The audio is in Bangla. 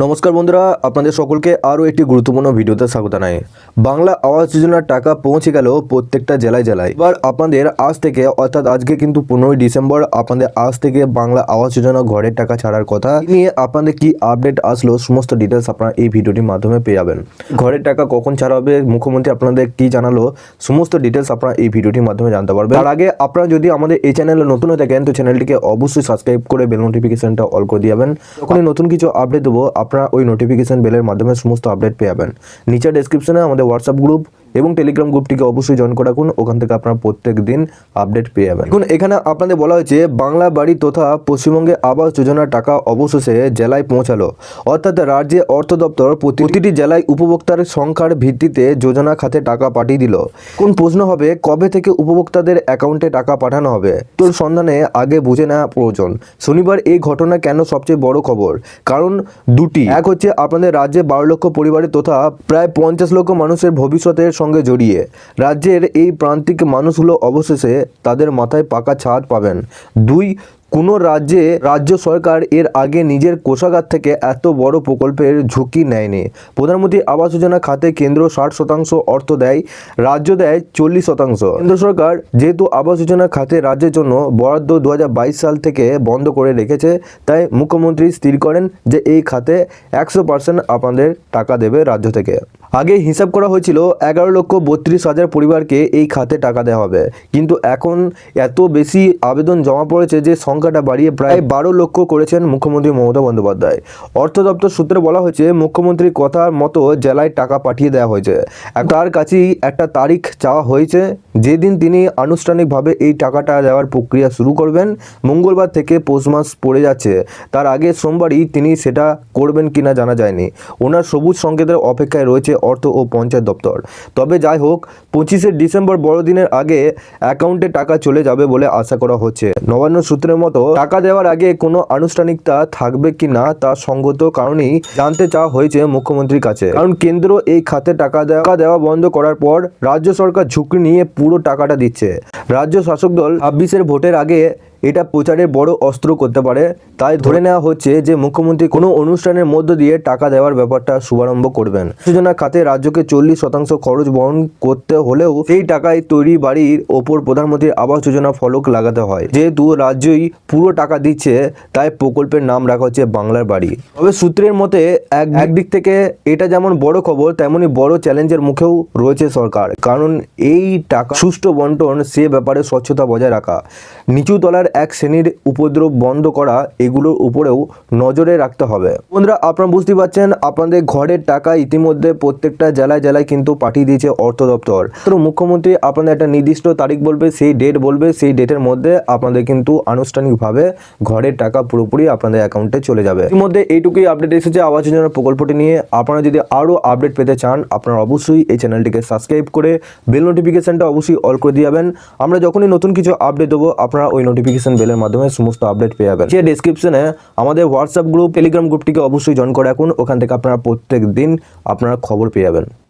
নমস্কার বন্ধুরা, আপনাদের সকলকে আরও একটি গুরুত্বপূর্ণ ভিডিওতে স্বাগত জানাই। বাংলা আবাস যোজনার টাকা পৌঁছে গেল প্রত্যেকটা জেলায় জেলায়। এবার আপনাদের আজ থেকে, অর্থাৎ আজকে কিন্তু পনেরোই ডিসেম্বর, আপনাদের আজ থেকে বাংলা আবাস যোজনা ঘরের টাকা ছাড়ার কথা। নিয়ে আপনাদের কি আপডেট আসলো, সমস্ত ডিটেলস আপনারা এই ভিডিওটির মাধ্যমে পেয়ে যাবেন। ঘরের টাকা কখন ছাড়া হবে, মুখ্যমন্ত্রী আপনাদের কি জানালো, সমস্ত ডিটেলস আপনারা এই ভিডিওটির মাধ্যমে জানতে পারবেন। তার আগে আপনারা যদি আমাদের এই চ্যানেলে নতুন হয়ে থাকেন, তো চ্যানেলটিকে অবশ্যই সাবস্ক্রাইব করে বেল নোটিফিকেশনটা অল করে দিয়ে যাবেন। যখনই নতুন কিছু আপডেট দেবো আপনারা ওই নোটিফিকেশান বেলের মাধ্যমে সমস্ত আপডেট পেয়ে যাবেন। নিচে ডেসক্রিপশনে আমাদের হোয়াটসঅ্যাপ গ্রুপ এবং টেলিগ্রাম গ্রুপটিকে অবশ্যই জয়েন করে রাখুন। ওখান থেকে আপনারা প্রত্যেক দিন আপডেট পেয়ে যাবেন। এখন এখানে আপনাদের বলা হয়েছে, বাংলা বাড়ি তথা পশ্চিমবঙ্গে আবাস যোজনার টাকা অবশেষে জেলায় পৌঁছালো। অর্থাৎ রাজ্যে অর্থ দপ্তর প্রতি- প্রতিটি জেলায় উপভোক্তার সংখ্যার ভিত্তিতে যোজনা খাতে টাকা পাঠিয়ে দিল। কোন প্রশ্ন হবে, কবে থেকে উপভোক্তাদের অ্যাকাউন্টে টাকা পাঠানো হবে? তোর সন্ধানে আগে বুঝে নেওয়া প্রয়োজন। শনিবার এই ঘটনা কেন সবচেয়ে বড় খবর? কারণ দুটি। এক হচ্ছে, আপনাদের রাজ্যে বারো লক্ষ পরিবারের তথা প্রায় পঞ্চাশ লক্ষ মানুষের ভবিষ্যতের সঙ্গে জড়িয়ে। রাজ্যের এই প্রান্তিক মানুষগুলো অবশেষে তাদের মাথায় পাকা ছাদ পাবেন। দুই, কোনো রাজ্যে রাজ্য সরকার এর আগে নিজের কোষাগার থেকে এত বড় প্রকল্পের ঝুঁকি নেয়নি। প্রধানমন্ত্রী আবাস যোজনা খাতে কেন্দ্র ষাট শতাংশ অর্থ দেয়, রাজ্য দেয় চল্লিশ শতাংশ। কেন্দ্র সরকার যেহেতু আবাস যোজনা খাতে রাজ্যের জন্য বরাদ্দ দু হাজার বাইশ সাল থেকে বন্ধ করে রেখেছে, তাই মুখ্যমন্ত্রী স্থির করেন যে এই খাতে একশো পার্সেন্ট আপনাদের টাকা দেবে রাজ্য থেকে। আগে হিসাব করা হয়েছিল এগারো লক্ষ বত্রিশ হাজার পরিবারকে এই খাতে টাকা দেওয়া হবে। কিন্তু এখন এত বেশি আবেদন জমা পড়েছে যে সংখ্যাটা বাড়িয়ে প্রায় বারো লক্ষ করেছেন মুখ্যমন্ত্রী মমতা বন্দ্যোপাধ্যায়। অর্থ দপ্তর সূত্রে বলা হয়েছে, মুখ্যমন্ত্রীর কথার মতো জেলায় টাকা পাঠিয়ে দেওয়া হয়েছে। তার কাছেই একটা তারিখ চাওয়া হয়েছে, যেদিন তিনি আনুষ্ঠানিকভাবে এই টাকাটা দেওয়ার প্রক্রিয়া শুরু করবেন। মঙ্গলবার থেকে পৌষ মাস পড়ে যাচ্ছে। তার আগে সোমবারই তিনি সেটা করবেন কিনা জানা যায়নি। ওনার সবুজ সংকেতের অপেক্ষায় রয়েছে অর্থ ও পঞ্চায়েত দপ্তর। তবে যাই হোক, পঁচিশে ডিসেম্বর বড়দিনের আগে অ্যাকাউন্টে টাকা চলে যাবে বলে আশা করা হচ্ছে। নবান্ন সূত্রের মতো, টাকা দেওয়ার আগে কোনো আনুষ্ঠানিকতা থাকবে কি না তা সঙ্গত কারণেই জানতে চাওয়া হয়েছে মুখ্যমন্ত্রীর কাছে। কারণ কেন্দ্র এই খাতে টাকা দেওয়া দেওয়া বন্ধ করার পর রাজ্য সরকার ঝুঁকি নিয়ে পুরো টাকাটা দিচ্ছে। রাজ্য শাসক দল ছাব্বিশের ভোটের আগে এটা প্রচারের বড় অস্ত্র করতে পারে। তাই ধরে নেওয়া হচ্ছে যে মুখ্যমন্ত্রী কোনো অনুষ্ঠানের মধ্য দিয়ে টাকা দেওয়ার ব্যাপারটা শুভারম্ভ করবেন। যোজনা খাতে রাজ্যকে চল্লিশ শতাংশ খরচ বহন করতে হলেও সেই টাকায় তৈরি বাড়ির ওপর প্রধানমন্ত্রীর আবাস যোজনা ফলক লাগাতে হয়। যেহেতু রাজ্যই পুরো টাকা দিচ্ছে তাই প্রকল্পের নাম রাখা হচ্ছে বাংলার বাড়ি। তবে সূত্রের মতে এক একদিক থেকে এটা যেমন বড় খবর তেমনি বড় চ্যালেঞ্জের মুখেও রয়েছে সরকার। কারণ এই টাকা সুষ্ঠু বন্টন সে ব্যাপারে স্বচ্ছতা বজায় রাখা। নিচু তলার এক শ্রেণির উপদ্রব বন্ধ করা, এগুলোর উপরেও নজরে রাখতে হবে। বন্ধুরা, আপনারা বুঝতে পারছেন, আপনাদের ঘরের টাকা ইতিমধ্যে প্রত্যেকটা জেলায় জেলায় কিন্তু পাঠিয়ে দিয়েছে অর্থ দপ্তর। তো মুখ্যমন্ত্রী আপনাদের একটা নির্দিষ্ট তারিখ বলবে, সেই ডেট বলবে, সেই ডেটের মধ্যে আপনাদের কিন্তু আনুষ্ঠানিকভাবে ঘরের টাকা পুরোপুরি আপনাদের অ্যাকাউন্টে চলে যাবে। ইতিমধ্যে এইটুকুই আপডেট এসেছে, আবাস যোজনার প্রকল্পটি নিয়ে। আপনারা যদি আরও আপডেট পেতে চান, আপনারা অবশ্যই এই চ্যানেলটিকে সাবস্ক্রাইব করে বেল নোটিফিকেশনটা অবশ্যই অল করে দিয়ে যাবেন। আমরা যখনই নতুন কিছু আপডেট দেবো, আপনারা ওই নোটিফিকেশন বেলের মাধ্যমে সমস্ত আপডেট পেয়ে যাবেন। যে ডিসক্রিপশনে আমাদের হোয়াটসঅ্যাপ গ্রুপ টেলিগ্রাম গ্রুপটিকে অবশ্যই জয়েন করে রাখুন। ওখান থেকে আপনারা প্রত্যেক দিন আপনারা খবর পেয়ে যাবেন।